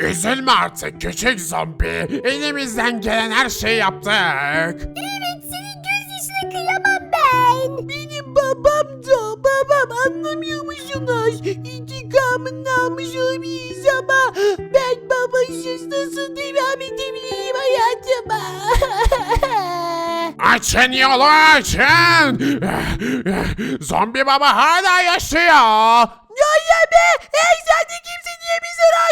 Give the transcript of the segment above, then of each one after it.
Üzülme artık küçük zombi. Elimizden gelen her şeyi yaptık. Evet senin gözyaşına kıyamam ben. Benim babam da babam anlamıyor musunuz? İntikamını almış olabiliriz ama ben babasız nasıl devam edebilirim hayatıma? Açın yolu açın. Zombi baba hala yaşıyor. Ya be! Hey sen de kimsin diye bizi açtın?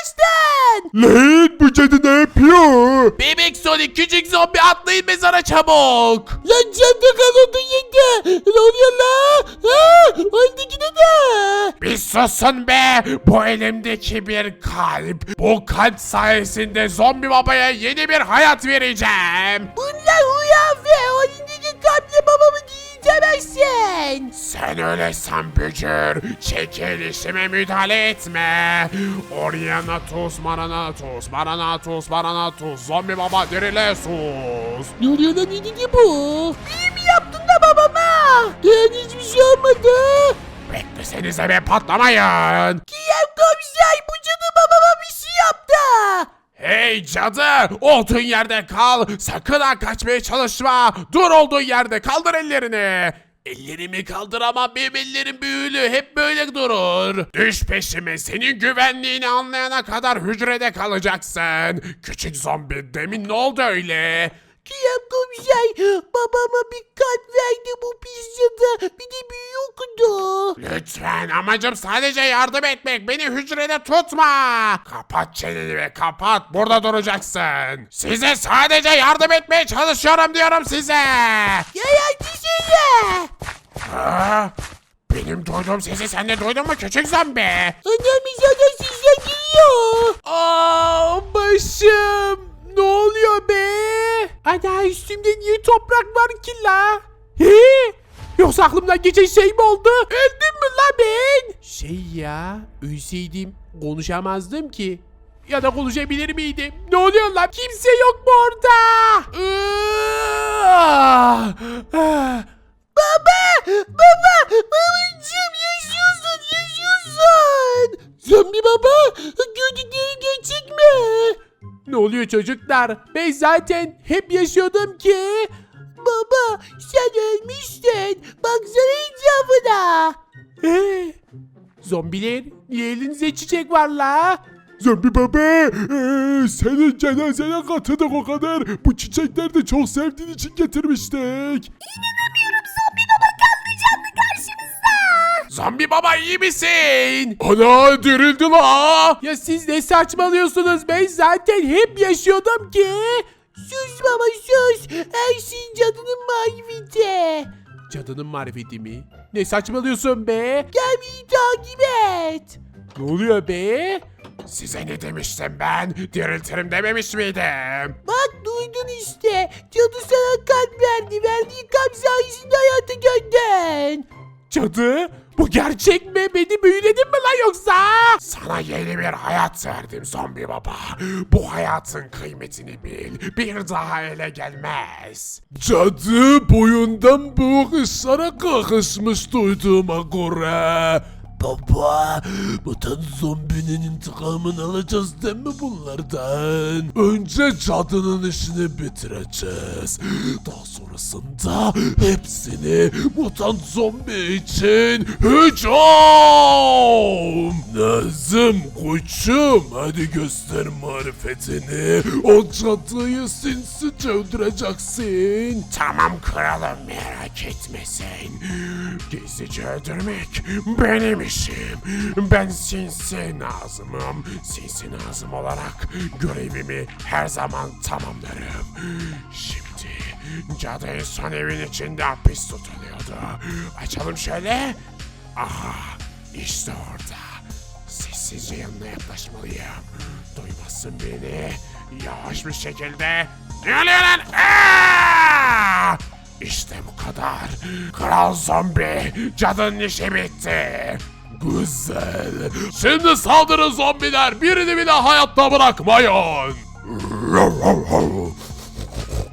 Lan bu cadı ne yapıyor? Bebek Sonic küçük zombi atlayın mezara çabuk. Lan canlı kalıyordu yenge. Ne oluyor la? Ha? De de. Bir susun be. Bu elimdeki bir kalp. Bu kalp sayesinde zombi babaya yeni bir hayat vereceğim. Bunlar uyan ve önündeki kalple babamı giyintemezsin. Sen öyle bücür. Çekil işime müdahale etme. Orianatus maranatus maranatus maranatus zombi baba dirile sus. Ne dedi bu? İyi mi yaptın da babama? Ben hiçbir şey olmadı. Beklesenize be patlamayın. Kiyem komiser bu cadı babama bir şey yaptı. Hey cadı! Olduğun yerde kal! Sakın ha kaçmaya çalışma! Dur olduğun yerde kaldır ellerini! Ellerimi kaldıramam benim ellerim büyülü hep böyle durur. Düş peşime senin güvenliğini anlayana kadar hücrede kalacaksın. Küçük zombi demin ne oldu öyle? Kiyem komiser babama bir kalp verdi bu pis cadı. Bir de büyü okudu. Lütfen amacım sadece yardım etmek. Beni hücrede tutma. Kapat çeneni ve kapat. Burada duracaksın. Size sadece yardım etmeye çalışıyorum diyorum size. Yalancı söyle. Ha? Benim duyduğum sesi sen de duydun mu küçük zombi? Annem izade size geliyor. Aa başım. Ana üstümde niye toprak var ki la? He? Yoksa aklımdan geçen şey mi oldu? Öldüm mü la ben? Şey ya, ölseydim konuşamazdım ki. Ya da konuşabilir miydim? Ne oluyor lan? Kimse yok mu orada? Baba! Baba! Babacığım yaşıyorsun yaşıyorsun. Zombi baba gördükleri gerçek mi? Ne oluyor çocuklar? Ben zaten hep yaşıyordum ki. Baba sen ölmüşsün. Baksana etrafına. Ee, zombiler niye elinizde çiçek var la? Zombi baba ee, senin cenazene katıldık o kadar. Bu çiçekleri de çok sevdiğin için getirmiştik. Zombi baba iyi misin? Ana dirildi la. Ya siz ne saçmalıyorsunuz? Ben zaten hep yaşıyordum ki. Sus baba sus. Her şeyin cadının marifeti. Cadının marifeti mi? Ne saçmalıyorsun be? Gel beni takip et. Ne oluyor be? Size ne demiştim ben? Diriltirim dememiş miydim? Bak duydun işte. Cadı sana kalp verdi. Verdiği kalp sayesinde hayata gönderdin. Cadı? Bu gerçek mi? Beni büyüledin mi lan yoksa? Sana yeni bir hayat verdim zombi baba. Bu hayatın kıymetini bil. Bir daha ele gelmez. Cadı boyundan bu kızlara kakışmış duyduğuma göre. Baba, mutant zombinin intikamını alacağız değil mi bunlardan? Önce cadının işini bitireceğiz. Daha sonrasında hepsini mutant zombi için hücum! Nazım koçum hadi göster marifetini. O cadıyı sinsice öldüreceksin. Tamam kralım merak etme sen. Gizlice öldürmek benim işim. Ben sinsi Nazım'ım. Sinsi Nazım olarak görevimi her zaman tamamlarım. Şimdi cadı son evin içinde hapis tutuluyordu. Açalım şöyle. Aha işte orada. Sessizce yanına yaklaşmalıyım. Duymasın beni. Yavaş bir şekilde. Ne oluyor lan? İşte bu kadar. Kral zombi. Cadının işi bitti. Güzel. Şimdi saldırın zombiler. Birini bile hayatta bırakmayın.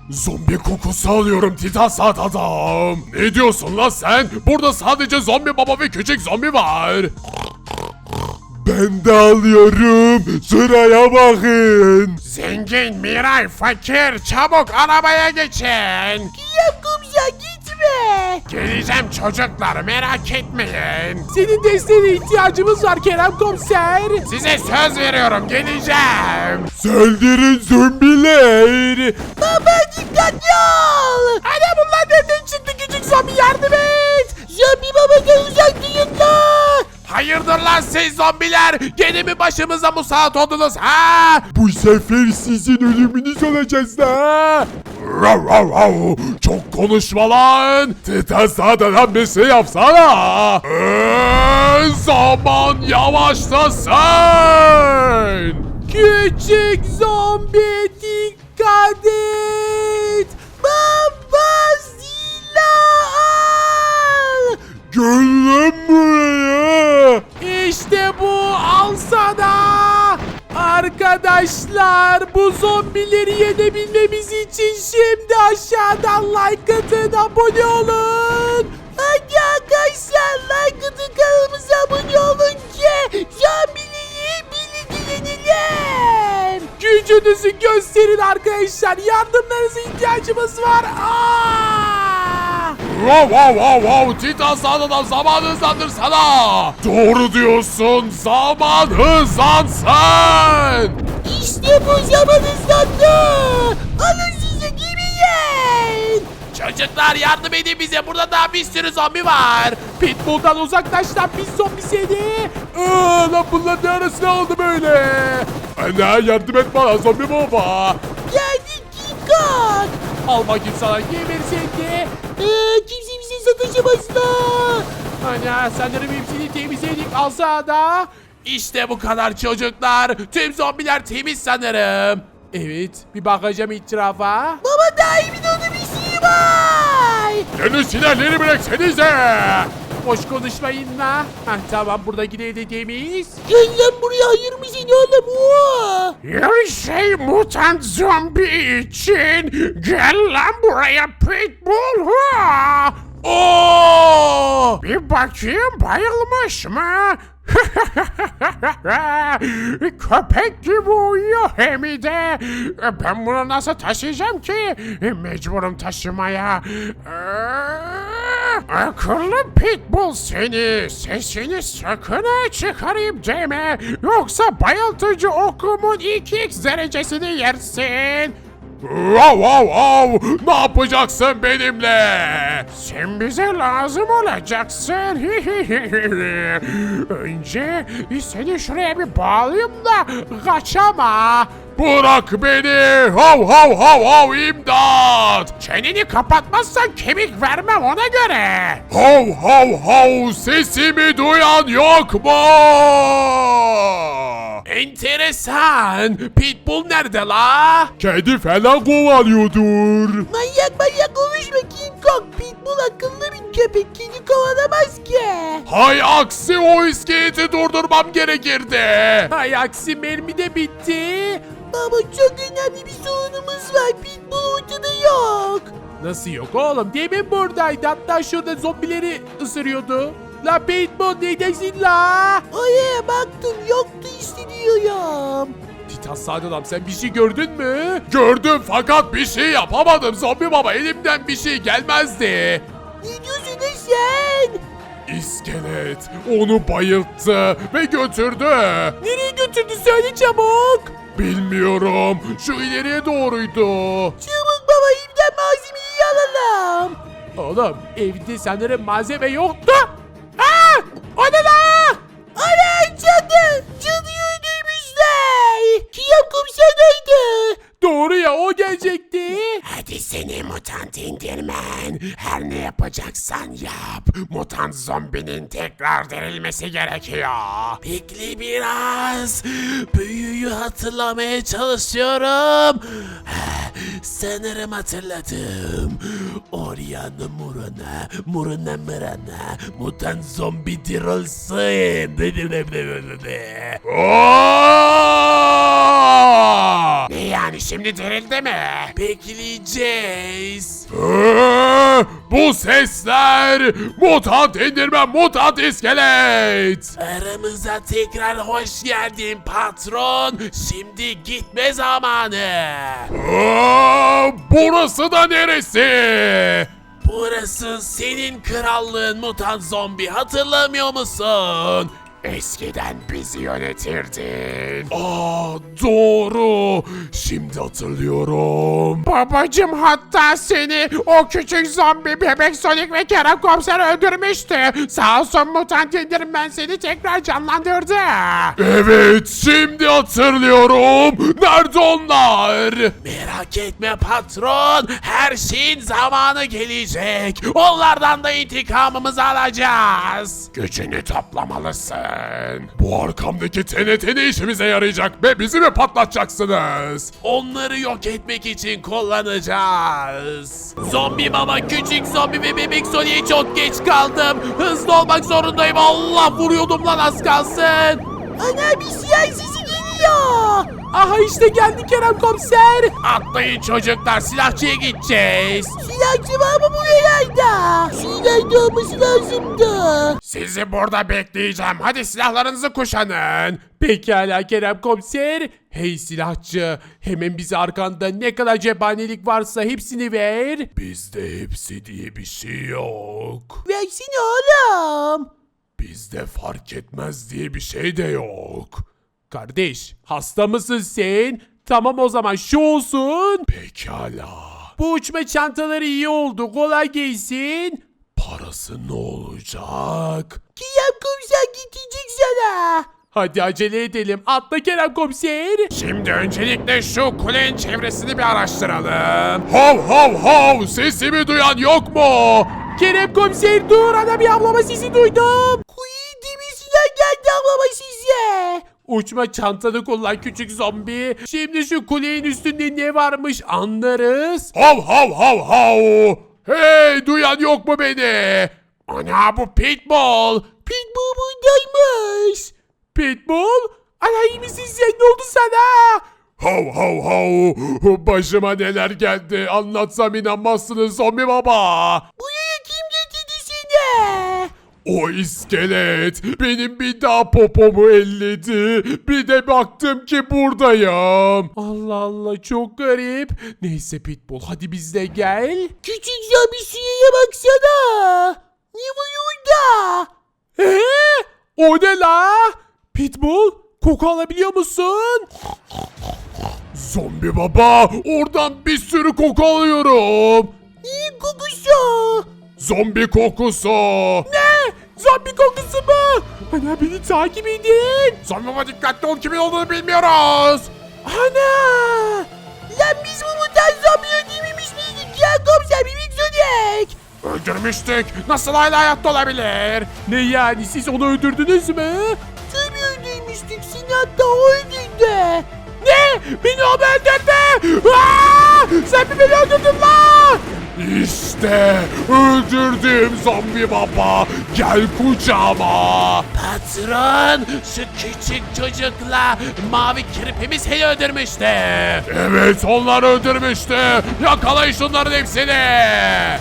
Zombi kokusu alıyorum Titasat adam. Ne diyorsun lan sen? Burada sadece zombi baba ve küçük zombi var. Ben de alıyorum. Sıraya bakın. Zengin, Miray, fakir çabuk arabaya geçin. Kerem gitme. Geleceğim çocuklar merak etmeyin. Senin desteğine ihtiyacımız var Kerem komiser. Size söz veriyorum geleceğim. Saldırın zombiler. Baba dikkatli ol. Ana bunlar nereden çıktı küçük zombi yardım et. Zombi uzak durun da. Hayırdır lan siz zombiler? Gene mi başımıza musallat oldunuz ha? Bu sefer sizin ölümünüz olacağız da. Rav rav rav. Çok konuşma lan. Titan sağdan bir şey yapsana. Ee, zaman yavaşlasın. Küçük zombi dikkat et. Arkadaşlar bu zombileri yenebilmemiz için şimdi aşağıdan like atın abone olun. Hadi arkadaşlar like atın kanalımıza abone olun ki zombileri birlikte yenelim. Gücünüzü gösterin arkadaşlar yardımlarınıza ihtiyacımız var. Aa! Wow wow wow wow Titan sağdan zaman hızlandırsana. Doğru diyorsun zaman hızlansın. Zaman hızlandı. Alın size gemiyin. Çocuklar yardım edin bize burada daha bir sürü zombi var. Pitbull'dan uzaklaş lan pis zombi seni. Aa, lan bunlar ne arasına oldu böyle? Ana yardım et bana zombi baba. Geldik King Al bakayım sana geber seni. Ee, kimse bize sataşamaz da. Ana sanırım hepsini temizledik alsa da. İşte bu kadar çocuklar. Tüm zombiler temiz sanırım. Evet bir bakacağım itrafa. Baba daimin onun bir şeyi var. Yeni sinirleri bıraksenize. Boş konuşmayın la. Heh, tamam buradaki de temiz. Gel lan buraya hayır mı seni oğlum? Oo. Her şey mutant zombi için. Gel lan buraya Pitbull. Ha! Oo! Bir bakayım bayılmış mı? Köpek gibi uyuyor hem de. Ben bunu nasıl taşıyacağım ki? Mecburum taşımaya. Akıllı Pitbull seni. Sesini sakın çıkarayım deme. Yoksa bayıltıcı okumun 2x derecesini yersin. Wow wow wow! Ne yapacaksın benimle? Sen bize lazım olacaksın. Önce seni şuraya bir bağlayayım da kaçama. Bırak beni! Hav hav hav hav imdat! Çeneni kapatmazsan kemik vermem ona göre. Hav hav hav sesimi duyan yok mu? Enteresan. Pitbull nerede la? Kedi falan kovalıyordur. Manyak manyak konuşma King Kong. Pitbull akıllı bir köpek. Kedi kovalamaz ki. Hay aksi o iskeleti durdurmam gerekirdi. Hay aksi mermi de bitti. Baba çok önemli bir sorunumuz var. Pitbull ortada yok. Nasıl yok oğlum? Demin buradaydı. Hatta şurada zombileri ısırıyordu. La Pitbull neredesin la? Oraya baktım yoktu işte diyorum. Titan sahne adam sen bir şey gördün mü? Gördüm fakat bir şey yapamadım. Zombi baba elimden bir şey gelmezdi. Ne diyorsun lan sen? İskelet onu bayılttı ve götürdü. Nereye götürdü söyle çabuk. Bilmiyorum. Şu ileriye doğruydu. Çabuk baba imden malzemeyi alalım. Oğlum evde sanırım malzeme yoktu. La? Ana cadı. Cadıyı öldürmüşler. Komiser nerede? Doğru ya o gelecekti. Hadi seni mutant indirmen. Her ne yapacaksan yap. Mutant zombinin tekrar dirilmesi gerekiyor. Bekle biraz. Büyüyü hatırlamaya çalışıyorum. Sanırım hatırladım. Oriana Murana, Murana Murana, mutant zombi dirilsin. Ne yani şimdi mi? Bekleyeceğiz. Ee, bu sesler mutant indirme mutant iskelet. Aramıza tekrar hoş geldin patron. Şimdi gitme zamanı. Burası da neresi? Burası senin krallığın mutant zombi hatırlamıyor musun? Eskiden bizi yönetirdin. Aa, doğru. Şimdi hatırlıyorum. Babacım hatta seni o küçük zombi bebek Sonic ve Kerem öldürmüştü. Sağ olsun mutant indirmen seni tekrar canlandırdı. Evet, şimdi hatırlıyorum. Nerede onlar? Merak etme patron. Her şeyin zamanı gelecek. Onlardan da intikamımızı alacağız. Gücünü toplamalısın. Bu arkamdaki TNT ne işimize yarayacak be? Bizi mi patlatacaksınız? Onları yok etmek için kullanacağız. Zombi baba, küçük zombi ve bebek Sonic'e çok geç kaldım. Hızlı olmak zorundayım. Allah vuruyordum lan az kalsın. Ana bir siyah sesi geliyor. Aha işte geldi Kerem komiser. Atlayın çocuklar silahçıya gideceğiz. Silahçı var mı buralarda? Silahçı olması lazımdı. Sizi burada bekleyeceğim. Hadi silahlarınızı kuşanın. Pekala Kerem komiser. Hey silahçı hemen bize arkanda ne kadar cephanelik varsa hepsini ver. Bizde hepsi diye bir şey yok. Versene oğlum. Bizde fark etmez diye bir şey de yok. Kardeş hasta mısın sen? Tamam o zaman şu olsun. Pekala. Bu uçma çantaları iyi oldu kolay gelsin. Parası ne olacak? Kiyam komiser gidecek sana. Hadi acele edelim. Atla Kerem komiser. Şimdi öncelikle şu kulenin çevresini bir araştıralım. Hav hav hav sesimi duyan yok mu? Kerem komiser dur ana bir ablama sesi duydum. Kuyu dibisinden geldi ama size. Uçma çantanı kullan küçük zombi. Şimdi şu kulenin üstünde ne varmış anlarız. Hav hav hav hav. Hey duyan yok mu beni? Ana bu pitbull. Pitbull buradaymış. Pitbull? Ana iyi misin sen ne oldu sana? Hav hav hav. Başıma neler geldi anlatsam inanmazsınız zombi baba. Seni? O iskelet benim bir daha popomu elledi. Bir de baktım ki buradayım. Allah Allah çok garip. Neyse Pitbull hadi bizle gel. Küçük zombi suyaya baksana. Ne var orada? Ee, o ne la? Pitbull koku alabiliyor musun? Zombi baba oradan bir sürü koku alıyorum. Ne kokusu? Zombi kokusu. Ne? Zombi kokusu mu? Ana beni takip edin. Zombi baba dikkatli ol kimin olduğunu bilmiyoruz. Ana! Lan biz bu mutant zombi öldürmemiş miydik ya komiser bebek Sonic? Öldürmüştük. Nasıl hala hayatta olabilir? Ne yani siz onu öldürdünüz mü? Tabii öldürmüştük seni hatta o öldürdü. Ne? Beni o öldürdü. Aa! Sen mi beni öldürdün la? İşte öldürdüm zombi baba. Gel kucağıma. Patron şu küçük çocukla mavi kirpimi seni öldürmüştü. Evet onlar öldürmüştü. Yakalayın şunların hepsini.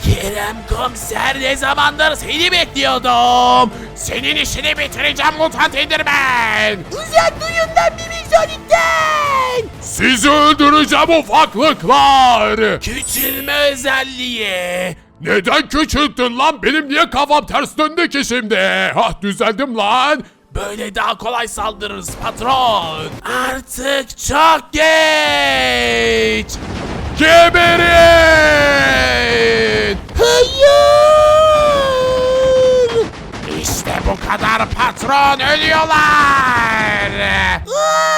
Kerem komiser ne zamandır seni bekliyordum. Senin işini bitireceğim mutant indirmen. Uzak duyun lan bebek Sonic'ten. Sizi öldüreceğim ufaklıklar. Küçülme özelliği. Neden küçülttün lan? Benim niye kafam ters döndü ki şimdi? Hah düzeldim lan. Böyle daha kolay saldırırız patron. Artık çok geç. Geberin! Hayır. İşte bu kadar patron ölüyorlar. Aa,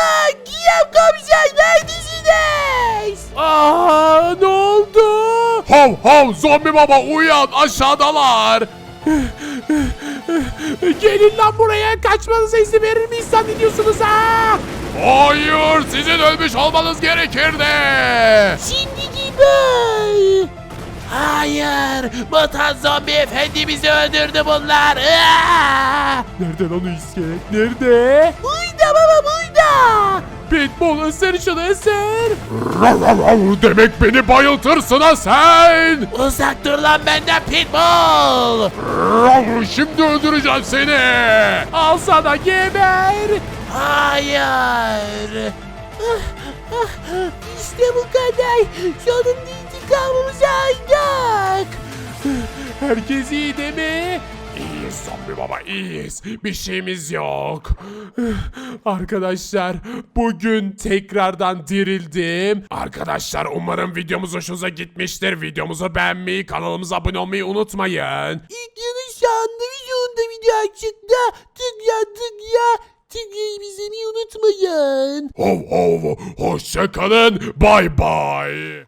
baba Kiyam komiser neredesiniz? Aa ne oldu? Hav hav zombi baba uyan aşağıdalar. Gelin lan buraya kaçmanıza izin verir miyiz zannediyorsunuz ha? Hayır sizin ölmüş olmanız gerekirdi. Şimdi gibi. Hayır, mutant zombi efendimizi öldürdü bunlar. Nerede lan o iskelet? Nerede? Burada baba. Pitbull ısır şunu ısır. Demek beni bayıltırsın ha sen. Uzak dur lan benden Pitbull. Şimdi öldüreceğim seni. Al sana geber. Hayır. İşte bu kadar. Sonunda intikamımızı aldık. Herkes iyi değil mi? İyiyiz zombi baba iyiyiz. Bir şeyimiz yok. Arkadaşlar bugün tekrardan dirildim. Arkadaşlar umarım videomuz hoşunuza gitmiştir. Videomuzu beğenmeyi, kanalımıza abone olmayı unutmayın. İlk yarış sağında bir sonunda video açıkta. Tıkla tıkla. Tıklayı izlemeyi unutmayın. Hov hov. Hoşçakalın. Bay bay.